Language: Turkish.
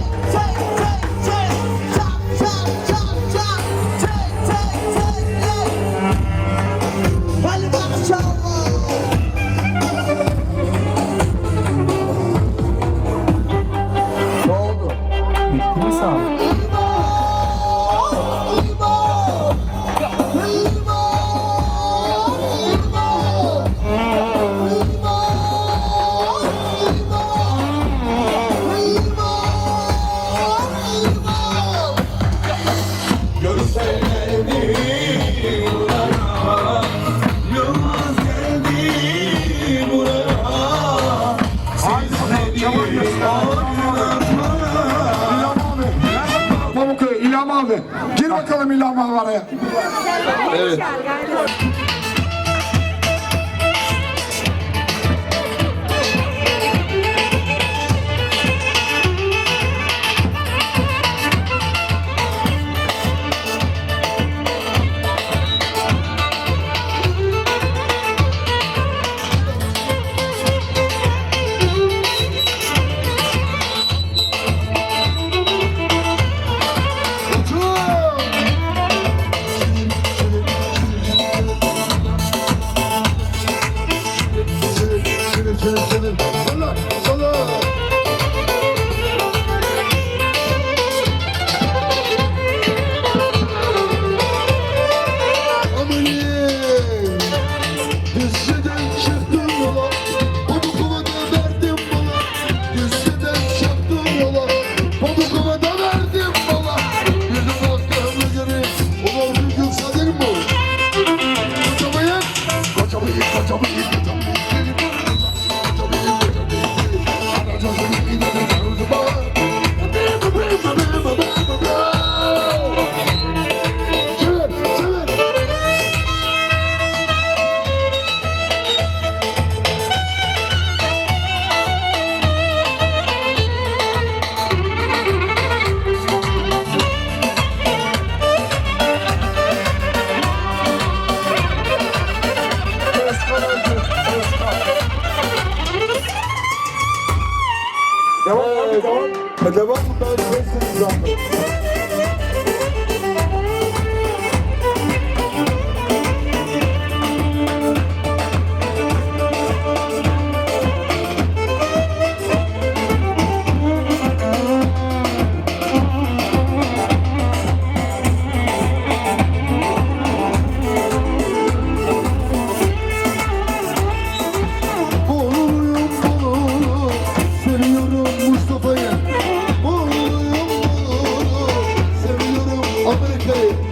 Yeah. abi. Gir bakalım illa İlhan Malvara'ya. Evet. Hisseden Hele bak bu tarz 5 sene I'm gonna kill it.